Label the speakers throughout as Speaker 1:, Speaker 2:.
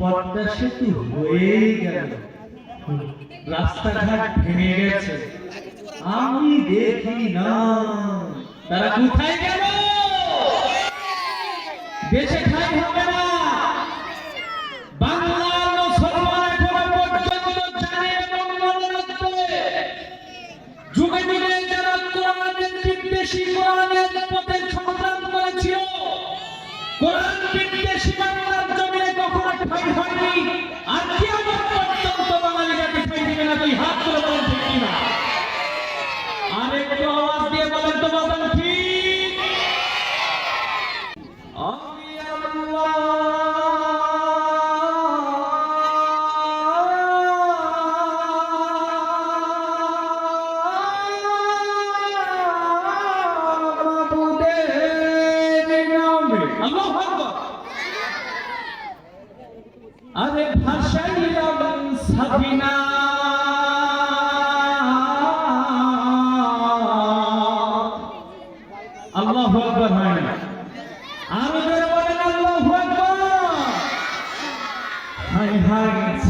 Speaker 1: পদ্মা সেতু হয়ে গেল। রাস্তাঘাট ভেঙে গেছে। আমি দেখি না। তারা কোথায় গেল? দেশে ঠাই হবে না। বাংলার মুসলমান এখনও পর্যন্ত জানে এবং মনে রাখবে যুগে যুগে যারা কোরআনের বিদ্বেষী কোরআনের পথে আরে ভাষাইলাম সাবিনা আল্লাহ আকবার হয় না আমি জোরে বলেন আল্লাহু আকবার হাই হাই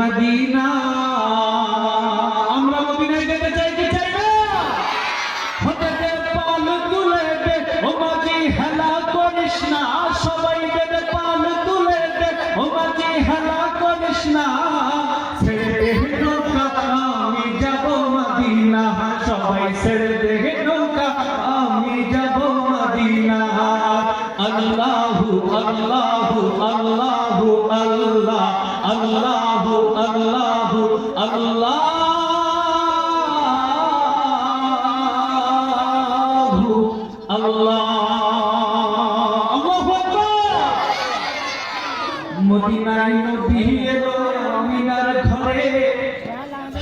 Speaker 1: মদিনা। আমরা মদিনায় যেতে চাই, কি চাই না? হতে দে পাল তুলে দে, ও মাঝি হেলা করিস না, সবাই দে পাল তুলে দে, ও মাঝি হেলা করিস না। ছেড়ে দে নৌকা, আমি যাব মদিনা। সবাই ছেড়ে দে নৌকা, আমি যাব মদিনা। আল্লাহু মদিনায় আমিনার ঘরে।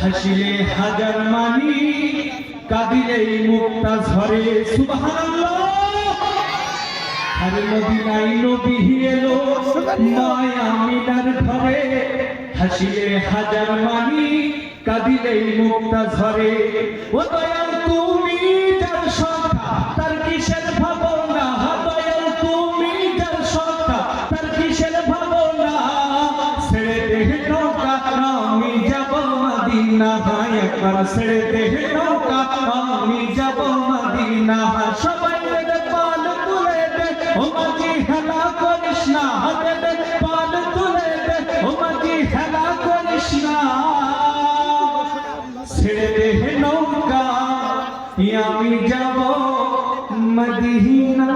Speaker 1: হাসিলে হাজার মানি, কাঁদিলে মুক্তা ঝরে। মুক্তা ঝরে। ও দয়াল, তুমি যার সংখ্যা মদিনা হায় একবার ছেড়ে দেহে নৌকা, আমি যাব মদিনা সবাই দে পাল তুলে দে ও মাঝি হেলা করিস না, হাতে দে পাল তুলে দে ও মাঝি হেলা করিস না। ছেড়ে দেহে নৌকা, আমি যাব মদিনা